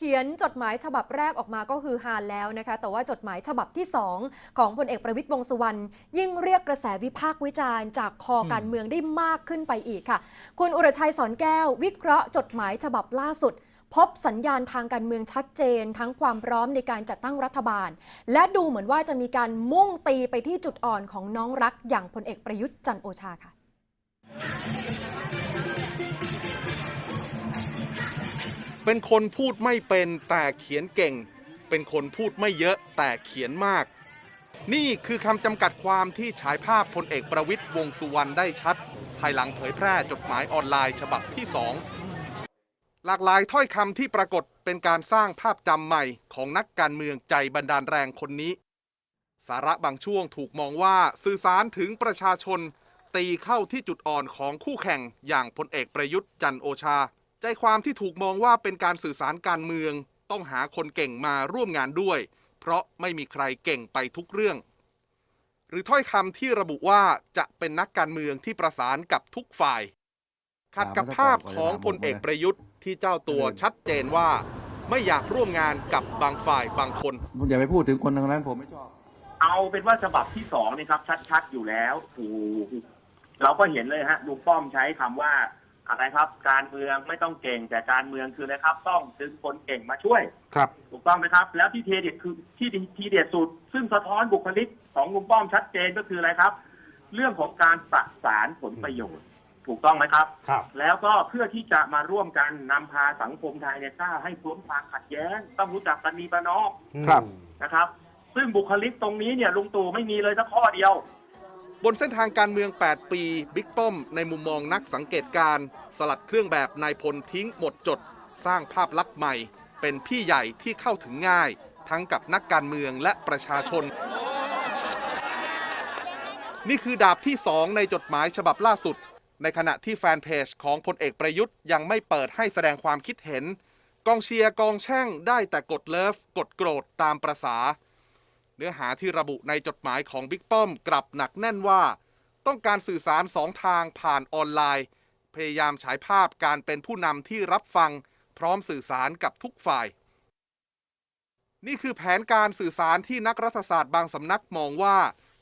เขียนจดหมายฉบับแรกออกมาก็คือฮาแล้วนะคะ แต่ว่าจดหมายฉบับที่ 2 ของพลเอกประวิตยวงษ์สุวรรณยิ่งเรียกกระแสวิพากษ์วิจารณ์จากคอการเมืองได้มากขึ้นไปอีกค่ะ คุณอุรชัยสอนแก้ว วิเคราะห์จดหมายฉบับล่าสุด พบสัญญาณทางการเมืองชัดเจน ทั้งความพร้อมในการจัดตั้งรัฐบาล และดูเหมือนว่าจะมีการมุ่งตีไปที่จุดอ่อนของน้องรักอย่างพลเอกประยุทธ์จันโอชาค่ะ เป็นคนพูดไม่เป็นแต่เขียนเก่ง เป็นคนพูดไม่เยอะแต่เขียนมาก นี่คือคำจำกัดความที่ฉายภาพพลเอกประวิตยวงสุวรรณได้ชัด ภายหลังเผยแพร่จดหมายออนไลน์ฉบับที่สองหลากหลายถ้อยคำที่ปรากฏเป็นการสร้างภาพจำใหม่ของนักการเมืองใจบันดาลแรงคนนี้ สาระบางช่วงถูกมองว่าสื่อสารถึงประชาชน ตีเข้าที่จุดอ่อนของคู่แข่งอย่างพลเอกประยุทธ์จันโอชา ใจความที่ถูกมองว่าเป็นการสื่อสารการเมือง ต้องหาคนเก่งมาร่วมงานด้วย เพราะไม่มีใครเก่งไปทุกเรื่อง หรือถ้อยคำที่ระบุว่าจะเป็นนักการเมืองที่ประสานกับทุกฝ่าย ขัดกับภาพของพลเอกประยุทธ์ที่เจ้าตัวชัดเจนว่า ไม่อยากร่วมงานกับบางฝ่ายบางคนผมอย่าไปพูดถึงคนทางนั้นผมไม่ชอบ เอาเป็นว่าฉบับที่สองนี่ครับ ชัดๆอยู่แล้วถูกเราก็เห็นเลยฮะลุงป้อมใช้คำว่า อะไรครับ การเมืองไม่ต้องเก่งแต่การเมืองคืออะไรครับ ต้องดึงคนเก่งมาช่วย ครับ ถูกต้องไหมครับ แล้วที่เทเด็ดคือที่ทีเด็ดสุด ซึ่งสะท้อนบุคลิกของลุงป้อมชัดเจนก็คืออะไรครับ เรื่องของการประสานผลประโยชน์ ถูกต้องไหมครับ ครับ แล้วก็เพื่อที่จะมาร่วมกันนำพาสังคมไทยเนี่ยก้าวให้พ้นความขัดแย้ง ต้องรู้จักกันมีประนอมครับ นะครับ ซึ่งบุคลิกตรงนี้เนี่ยลุงตู่ไม่มีเลยสักข้อเดียว บนเส้นทางการเมือง 8 ปี บิ๊กป้อม ในมุมมองนักสังเกตการ สลัดเครื่องแบบนายพลทิ้งหมดจด สร้างภาพลักษณ์ใหม่ เป็นพี่ใหญ่ที่เข้าถึงง่าย ทั้งกับนักการเมืองและประชาชน นี่คือดาบที่ 2 ในจดหมายฉบับล่าสุด ในขณะที่แฟนเพจของพลเอกประยุทธ์ยังไม่เปิดให้แสดงความคิดเห็น กองเชียร์กองแช่งได้แต่กดเลิฟ กดโกรธตามประษา เนื้อหาที่ระบุในจดหมายของบิ๊กป้อมกลับหนักแน่นว่า ต้องการสื่อสารสองทางผ่านออนไลน์ พยายามฉายภาพการเป็นผู้นำที่รับฟัง พร้อมสื่อสารกับทุกฝ่าย นี่คือแผนการสื่อสารที่นักรัฐศาสตร์บางสำนักมองว่า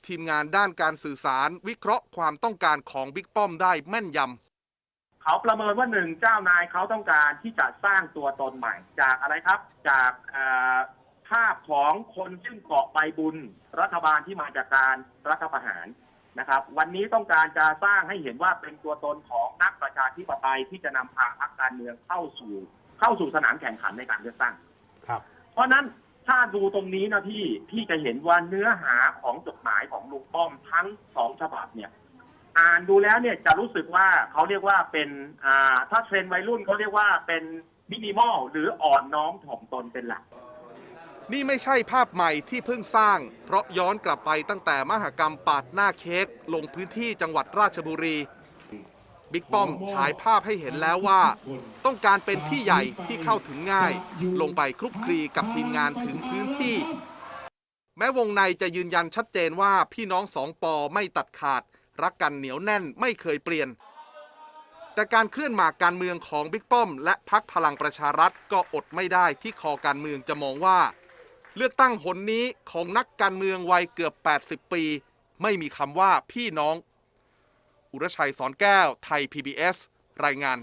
ทีมงานด้านการสื่อสารวิเคราะห์ความต้องการของบิ๊กป้อมได้แม่นยำเขาประเมินว่าหนึ่งเจ้านายเขาต้องการที่จะสร้างตัวตนใหม่ จากอะไรครับ จากอ่อ ภาพของคนซึ่งเกาะใบบุญรัฐบาลที่มาจากการรัฐประหารนะครับ วันนี้ต้องการจะสร้างให้เห็นว่าเป็นตัวตนของนักประชาธิปไตยที่จะนำพาพรรคการเมืองเข้าสู่ เข้าสู่สนามแข่งขันในการเลือกตั้งครับ เพราะฉะนั้นถ้าดูตรงนี้นะพี่พี่จะเห็นว่าเนื้อหาของจดหมายของลุงป้อมทั้งสองฉบับเนี่ย อ่านดูแล้วเนี่ยจะรู้สึกว่าเขาเรียกว่าเป็นอ่าถ้าเทรนด์วัยรุ่นเขาเรียกว่าเป็นมินิมอลหรืออ่อนน้อมถ่อมตนเป็นหลัก นี่ไม่ใช่ภาพใหม่ที่เพิ่งสร้าง เพราะย้อนกลับไปตั้งแต่มหกรรมปาดหน้าเค้กลงพื้นที่จังหวัดราชบุรี บิ๊กป้อมฉายภาพให้เห็นแล้วว่า ต้องการเป็นพี่ใหญ่ที่เข้าถึงง่าย ลงไปคลุกคลีกับทีมงานถึงพื้นที่ แม้วงในจะยืนยันชัดเจนว่าพี่น้องสองปอไม่ตัดขาด รักกันเหนียวแน่นไม่เคยเปลี่ยน แต่การเคลื่อนหมากการเมืองของบิ๊กป้อม และพักพลังประชารัฐก็อดไม่ได้ที่คอการเมืองจะมองว่า เลือกตั้งหนนี้ของนักการเมืองวัยเกือบ 80 ปี ไม่มีคำว่าพี่น้อง อุรชัยสอนแก้ว ไทย PBS รายงาน